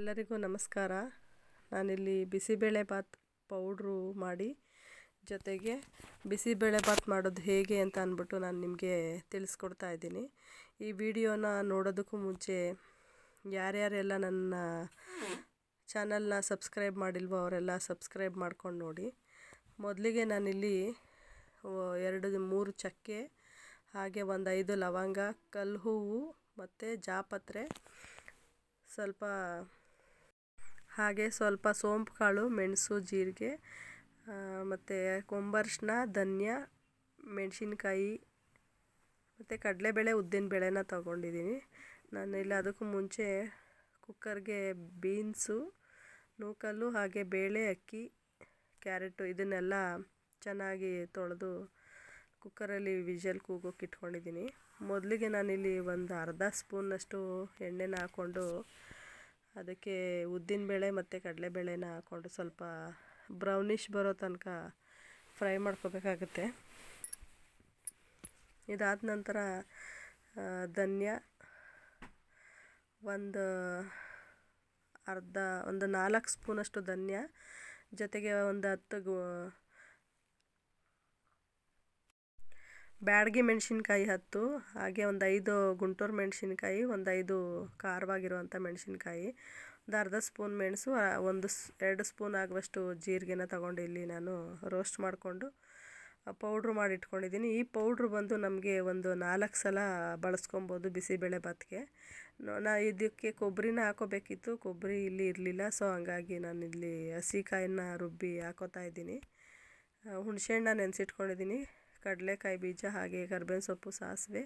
ಎಲ್ಲರಿಗೂ ನಮಸ್ಕಾರ. ನಾನಿಲ್ಲಿ ಬಿಸಿಬೇಳೆಭಾತ್ ಪೌಡ್ರು ಮಾಡಿ, ಜೊತೆಗೆ ಬಿಸಿಬೇಳೆಭಾತ್ ಮಾಡೋದು ಹೇಗೆ ಅಂತ ಅಂದ್ಬಿಟ್ಟು ನಾನು ನಿಮಗೆ ತಿಳಿಸ್ಕೊಡ್ತಾ ಇದ್ದೀನಿ. ಈ ವಿಡಿಯೋನ ನೋಡೋದಕ್ಕೂ ಮುಂಚೆ ಯಾರ್ಯಾರೆಲ್ಲ ನನ್ನ ಚಾನಲ್ನ ಸಬ್ಸ್ಕ್ರೈಬ್ ಮಾಡಿಲ್ವೋ ಅವರೆಲ್ಲ ಸಬ್ಸ್ಕ್ರೈಬ್ ಮಾಡ್ಕೊಂಡು ನೋಡಿ. ಮೊದಲಿಗೆ ನಾನಿಲ್ಲಿ ಎರಡು, ಮೂರು ಚಕ್ಕೆ, ಹಾಗೆ ಒಂದು ಐದು ಲವಂಗ, ಕಲ್ಲು ಹೂವು ಮತ್ತು ಜಾಪತ್ರೆ. ಸ್ವಲ್ಪ ಹಾಗೆ ಸ್ವಲ್ಪ ಸೋಂಪು ಕಾಳು ಮೆಣಸು, ಜೀರಿಗೆ ಮತ್ತು ಕೊಂಬರ್ಷ್ಣ, ಧನ್ಯ, ಮೆಣಸಿನ್ಕಾಯಿ, ಮತ್ತು ಕಡಲೆಬೇಳೆ, ಉದ್ದಿನ ಬೇಳೆನ ತೊಗೊಂಡಿದ್ದೀನಿ ನಾನು ಇಲ್ಲಿ ಅದಕ್ಕೂ ಮುಂಚೆ ಕುಕ್ಕರ್ಗೆ ಬೀನ್ಸು, ನೂಕಲ್ಲು, ಹಾಗೆ ಬೇಳೆ, ಅಕ್ಕಿ, ಕ್ಯಾರೆಟು ಇದನ್ನೆಲ್ಲ ಚೆನ್ನಾಗಿ ತೊಳೆದು ಕುಕ್ಕರಲ್ಲಿ ವಿಷಲ್ ಕೂಗೋಕೆ ಇಟ್ಕೊಂಡಿದ್ದೀನಿ ಮೊದಲಿಗೆ ನಾನಿಲ್ಲಿ ಒಂದು ಅರ್ಧ ಸ್ಪೂನಷ್ಟು ಎಣ್ಣೆನ ಹಾಕ್ಕೊಂಡು ಅದಕ್ಕೆ ಉದ್ದಿನಬೇಳೆ ಮತ್ತು ಕಡಲೆಬೇಳೆನ ಹಾಕ್ಕೊಂಡು ಸ್ವಲ್ಪ ಬ್ರೌನಿಷ್ ಬರೋ ತನಕ ಫ್ರೈ ಮಾಡ್ಕೋಬೇಕಾಗುತ್ತೆ. ಇದಾದ ನಂತರ ಧನ್ಯ ಒಂದು ಅರ್ಧ, ಒಂದು ನಾಲ್ಕು ಸ್ಪೂನಷ್ಟು ಧನ್ಯ ಜೊತೆಗೆ ಒಂದು ಹತ್ತು ಗು ಬ್ಯಾಡಗಿ ಮೆಣಸಿನ್ಕಾಯಿ ಹತ್ತು, ಹಾಗೆ ಒಂದು ಐದು ಗುಂಟೂರು ಮೆಣಸಿನ್ಕಾಯಿ, ಒಂದು ಐದು ಖಾರವಾಗಿರುವಂಥ ಮೆಣಸಿನ್ಕಾಯಿ, ಒಂದು ಅರ್ಧ ಸ್ಪೂನ್ ಮೆಣಸು ಒಂದು ಸ್, ಎರಡು ಸ್ಪೂನ್ ಆಗುವಷ್ಟು ಜೀರಿಗೆನ ತಗೊಂಡು ಇಲ್ಲಿ ನಾನು ರೋಸ್ಟ್ ಮಾಡಿಕೊಂಡು ಪೌಡ್ರು ಮಾಡಿ ಇಟ್ಕೊಂಡಿದ್ದೀನಿ ಈ ಪೌಡ್ರು ಬಂದು ನಮಗೆ ಒಂದು ನಾಲ್ಕು ಸಲ ಬಳಸ್ಕೊಬೋದು ಬಿಸಿಬೇಳೆ ಭಾತ್ಗೆ ನಾ ಇದಕ್ಕೆ ಕೊಬ್ಬರಿನ ಹಾಕೋಬೇಕಿತ್ತು ಕೊಬ್ಬರಿ ಇಲ್ಲಿ ಇರಲಿಲ್ಲ, ಸೊ ಹಂಗಾಗಿ ನಾನು ಇಲ್ಲಿ ಹಸಿಕಾಯನ್ನ ರುಬ್ಬಿ ಹಾಕೋತಾ ಇದ್ದೀನಿ. ಹುಣಸೆಹಣ್ಣ ನೆನೆಸಿಟ್ಕೊಂಡಿದ್ದೀನಿ. ಕಡಲೆಕಾಯಿ ಬೀಜ ಹಾಗೆ ಕರ್ಬೇವಿನ ಸೊಪ್ಪು, ಸಾಸಿವೆ,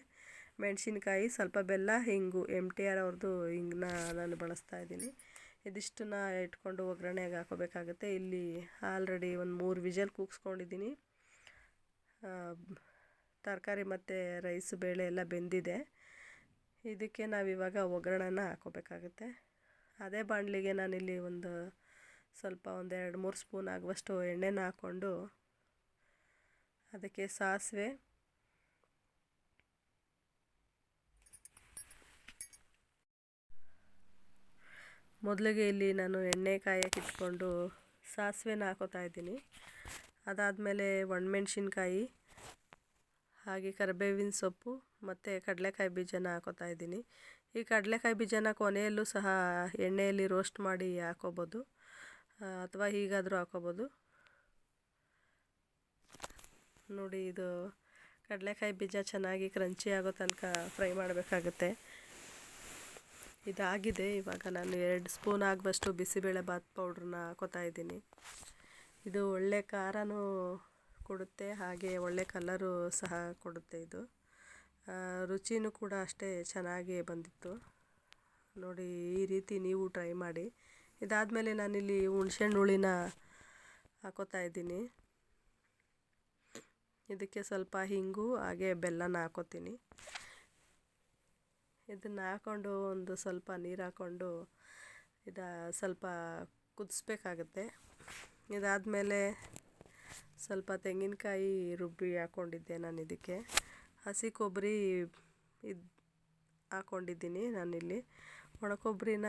ಮೆಣಸಿನ್ಕಾಯಿ, ಸ್ವಲ್ಪ ಬೆಲ್ಲ, ಹಿಂಗು ಎಂ ಟಿ ಆರ್ ಅವ್ರದ್ದು ಹಿಂಗನ್ನ ನಾನು ಬಳಸ್ತಾ ಇದ್ದೀನಿ. ಇದಿಷ್ಟನ್ನ ಇಟ್ಕೊಂಡು ಒಗ್ಗರಣೆಗೆ ಹಾಕೋಬೇಕಾಗುತ್ತೆ. ಇಲ್ಲಿ ಆಲ್ರೆಡಿ ಒಂದು ಮೂರು ವಿಜಲ್ ಕೂಗಿಸ್ಕೊಂಡಿದ್ದೀನಿ. ತರಕಾರಿ ಮತ್ತು ರೈಸ್ ಬೇಳೆ ಎಲ್ಲ ಬೆಂದಿದೆ. ಇದಕ್ಕೆ ನಾವಿವಾಗ ಒಗ್ಗರಣೆನ ಹಾಕೋಬೇಕಾಗುತ್ತೆ. ಅದೇ ಬಾಣಲಿಗೆ ನಾನಿಲ್ಲಿ ಒಂದು ಸ್ವಲ್ಪ ಒಂದು ಎರಡು ಮೂರು ಸ್ಪೂನ್ ಆಗುವಷ್ಟು ಎಣ್ಣೆನ ಹಾಕ್ಕೊಂಡು ಅದಕ್ಕೆ ಸಾಸಿವೆ. ಮೊದಲಿಗೆ ಇಲ್ಲಿ ನಾನು ಎಣ್ಣೆ ಕಾಯಕ್ಕೆ ಇಟ್ಕೊಂಡು ಸಾಸಿವೆನ ಹಾಕೋತಾ ಇದ್ದೀನಿ. ಅದಾದಮೇಲೆ ಒಣಮೆಣ್ಸಿನ್ಕಾಯಿ, ಹಾಗೆ ಕರಿಬೇವಿನ ಸೊಪ್ಪು ಮತ್ತು ಕಡಲೆಕಾಯಿ ಬೀಜನ ಹಾಕೋತಾ ಇದ್ದೀನಿ. ಈ ಕಡಲೆಕಾಯಿ ಬೀಜನ ಕೊನೆಯಲ್ಲೂ ಸಹ ಎಣ್ಣೆಯಲ್ಲಿ ರೋಸ್ಟ್ ಮಾಡಿ ಹಾಕೋಬೋದು. ಅಥವಾ ಹೀಗಾದರೂ ಹಾಕೋಬೋದು. ನೋಡಿ ಇದು ಕಡಲೆಕಾಯಿ ಬೀಜ ಚೆನ್ನಾಗಿ ಕ್ರಂಚಿ ಆಗೋ ತನಕ ಫ್ರೈ ಮಾಡಬೇಕಾಗುತ್ತೆ. ಇದಾಗಿದೆ ಇವಾಗ ನಾನು ಎರಡು ಸ್ಪೂನ್ ಆಗುವಷ್ಟು ಬಿಸಿಬೇಳೆ ಬಾತ್ ಪೌಡ್ರನ್ನ ಹಾಕೋತಾ ಇದ್ದೀನಿ. ಇದು ಒಳ್ಳೆ ಖಾರನೂ ಕೊಡುತ್ತೆ, ಹಾಗೆ ಒಳ್ಳೆ ಕಲರು ಸಹ ಕೊಡುತ್ತೆ ಇದು. ರುಚಿನೂ ಕೂಡ ಅಷ್ಟೇ ಚೆನ್ನಾಗಿ ಬಂದಿತ್ತು. ನೋಡಿ ಈ ರೀತಿ ನೀವು ಟ್ರೈ ಮಾಡಿ. ಇದಾದಮೇಲೆ ನಾನಿಲ್ಲಿ ಹುಣ್ಸೆಹಣ್ಣು ಹುಳಿನ ಹಾಕೋತಾ ಇದ್ದೀನಿ. ಇದಕ್ಕೆ ಸ್ವಲ್ಪ ಹಿಂಗು, ಹಾಗೆ ಬೆಲ್ಲನ ಹಾಕೋತೀನಿ. ಇದನ್ನು ಹಾಕ್ಕೊಂಡು ಒಂದು ಸ್ವಲ್ಪ ನೀರು ಹಾಕ್ಕೊಂಡು ಇದು ಸ್ವಲ್ಪ ಕುದಿಸ್ಬೇಕಾಗತ್ತೆ. ಇದಾದಮೇಲೆ ಸ್ವಲ್ಪ ತೆಂಗಿನಕಾಯಿ ರುಬ್ಬಿ ಹಾಕ್ಕೊಂಡಿದ್ದೆ ನಾನು ಇದಕ್ಕೆ. ಹಸಿ ಕೊಬ್ಬರಿ ಇದು ಹಾಕ್ಕೊಂಡಿದ್ದೀನಿ ನಾನಿಲ್ಲಿ. ಒಣ ಕೊಬ್ಬರಿನ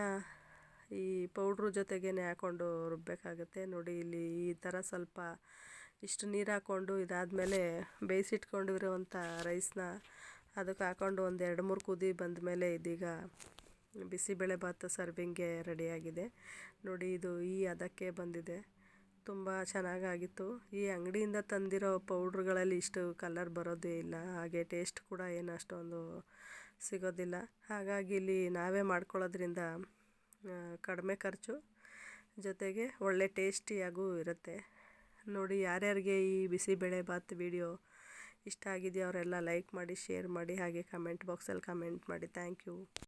ಈ ಪೌಡ್ರ್ ಜೊತೆಗೇ ಹಾಕ್ಕೊಂಡು ರುಬ್ಬಬೇಕಾಗುತ್ತೆ ನೋಡಿ ಇಲ್ಲಿ ಈ ಥರ ಸ್ವಲ್ಪ ಇಷ್ಟು ನೀರು ಹಾಕ್ಕೊಂಡು ಇದಾದಮೇಲೆ ಬೇಯಿಸಿಟ್ಕೊಂಡಿರುವಂಥ ರೈಸ್ನ ಅದಕ್ಕೆ ಹಾಕ್ಕೊಂಡು ಒಂದು ಎರಡು ಮೂರು ಕುದಿ ಬಂದ ಮೇಲೆ ಇದೀಗ ಬಿಸಿಬೇಳೆ ಭಾತ್ ಸರ್ವಿಂಗ್ಗೆ ರೆಡಿಯಾಗಿದೆ ನೋಡಿ ಇದು ಈ ಅದಕ್ಕೆ ಬಂದಿದೆ. ತುಂಬ ಚೆನ್ನಾಗಾಗಿತ್ತು ಈ ಅಂಗಡಿಯಿಂದ ತಂದಿರೋ ಪೌಡ್ರ್ಗಳಲ್ಲಿ ಇಷ್ಟು ಕಲರ್ ಬರೋದೇ ಇಲ್ಲ. ಹಾಗೆ ಟೇಸ್ಟ್ ಕೂಡ ಏನು ಅಷ್ಟೊಂದು ಸಿಗೋದಿಲ್ಲ. ಹಾಗಾಗಿ ಇಲ್ಲಿ ನಾವೇ ಮಾಡ್ಕೊಳ್ಳೋದ್ರಿಂದ ಕಡಿಮೆ ಖರ್ಚು ಜೊತೆಗೆ ಒಳ್ಳೆ ಟೇಸ್ಟಿಯಾಗೂ ಇರುತ್ತೆ. ನೋಡಿ ಯಾರ್ಯಾರಿಗೆ ಈ ಬಿಸಿಬೇಳೆ ಭಾತ್ ವಿಡಿಯೋ ಇಷ್ಟ ಆಗಿದೆಯೋ ಅವರೆಲ್ಲ ಲೈಕ್ ಮಾಡಿ, ಶೇರ್ ಮಾಡಿ ಹಾಗೆ ಕಮೆಂಟ್ ಬಾಕ್ಸಲ್ಲಿ ಕಮೆಂಟ್ ಮಾಡಿ. Thank you